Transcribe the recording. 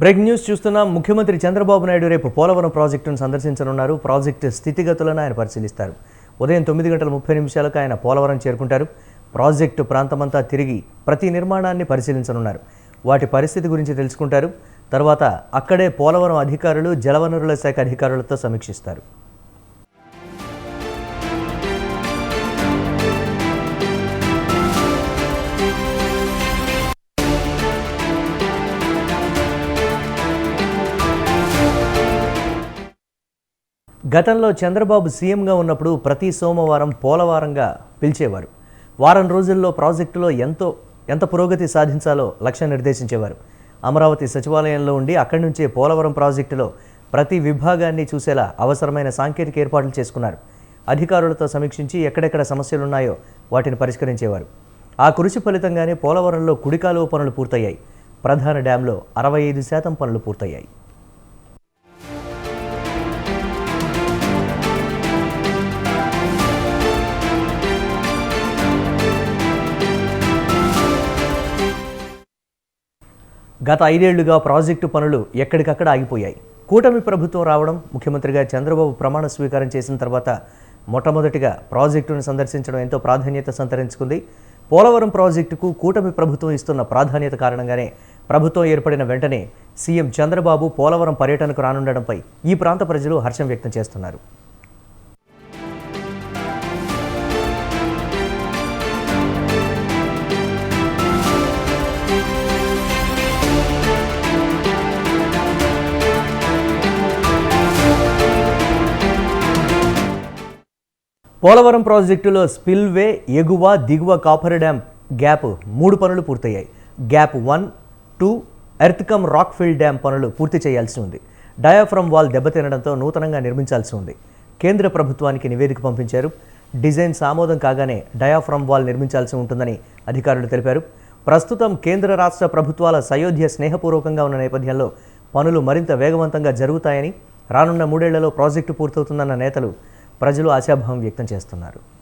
Break news చూస్తున్నాం ముఖ్యమంత్రి చంద్రబాబు నాయుడు రేపు పోలవరం ప్రాజెక్టును సందర్శించనున్నారు. ప్రాజెక్టు స్థితిగతులను ఆయన పరిశీలిస్తారు. ఉదయం తొమ్మిది గంటల ముప్పై నిమిషాలకు ఆయన పోలవరం చేరుకుంటారు. ప్రాజెక్టు ప్రాంతమంతా తిరిగి ప్రతి నిర్మాణాన్ని పరిశీలించనున్నారు. వాటి పరిస్థితి గురించి తెలుసుకుంటారు. తర్వాత అక్కడే పోలవరం అధికారులు జలవనరుల శాఖ అధికారులతో సమీక్షిస్తారు. గతంలో చంద్రబాబు సీఎంగా ఉన్నప్పుడు ప్రతి సోమవారం పోలవారంగా పిలిచేవారు. వారం రోజుల్లో ప్రాజెక్టులో ఎంతో ఎంత పురోగతి సాధించాలో లక్ష్యం నిర్దేశించేవారు. అమరావతి సచివాలయంలో ఉండి అక్కడి నుంచే పోలవరం ప్రాజెక్టులో ప్రతి విభాగాన్ని చూసేలా అవసరమైన సాంకేతిక ఏర్పాట్లు చేసుకున్నారు. అధికారులతో సమీక్షించి ఎక్కడెక్కడ సమస్యలున్నాయో వాటిని పరిష్కరించేవారు. ఆ కృషి ఫలితంగానే పోలవరంలో కుడికాలువ పనులు పూర్తయ్యాయి. ప్రధాన డ్యాంలో అరవై ఐదు శాతం పనులు పూర్తయ్యాయి. గత ఐదేళ్ళుగా ప్రాజెక్టు పనులు ఎక్కడికక్కడ ఆగిపోయాయి. కూటమి ప్రభుత్వం రావడం ముఖ్యమంత్రిగా చంద్రబాబు ప్రమాణ స్వీకారం చేసిన తర్వాత మొట్టమొదటిగా ప్రాజెక్టును సందర్శించడం ఎంతో ప్రాధాన్యత సంతరించుకుంది. పోలవరం ప్రాజెక్టుకు కూటమి ప్రభుత్వం ఇస్తున్న ప్రాధాన్యత కారణంగానే ప్రభుత్వం ఏర్పడిన వెంటనే సీఎం చంద్రబాబు పోలవరం పర్యటనకు రానుండడంపై ఈ ప్రాంత ప్రజలు హర్షం వ్యక్తం చేస్తున్నారు. పోలవరం ప్రాజెక్టులో స్పిల్వే ఎగువ దిగువ కాపర్ డ్యామ్ గ్యాప్ మూడు పనులు పూర్తయ్యాయి. Gap one two earth cum rockfill dam పనులు పూర్తి చేయాల్సి ఉంది. డయాఫ్రమ్ వాల్ దెబ్బతినడంతో నూతనంగా నిర్మించాల్సి ఉంది. కేంద్ర ప్రభుత్వానికి నివేదిక పంపించారు. డిజైన్ ఆమోదం కాగానే డయాఫ్రమ్ వాల్ నిర్మించాల్సి ఉంటుందని అధికారులు తెలిపారు. ప్రస్తుతం కేంద్ర రాష్ట్ర ప్రభుత్వాల సయోధ్య స్నేహపూర్వకంగా ఉన్న నేపథ్యంలో పనులు మరింత వేగవంతంగా జరుగుతాయని రానున్న మూడేళ్ళలో ప్రాజెక్టు పూర్తవుతుందన్న నేతలు ప్రజలు ఆశాభావం వ్యక్తం చేస్తున్నారు.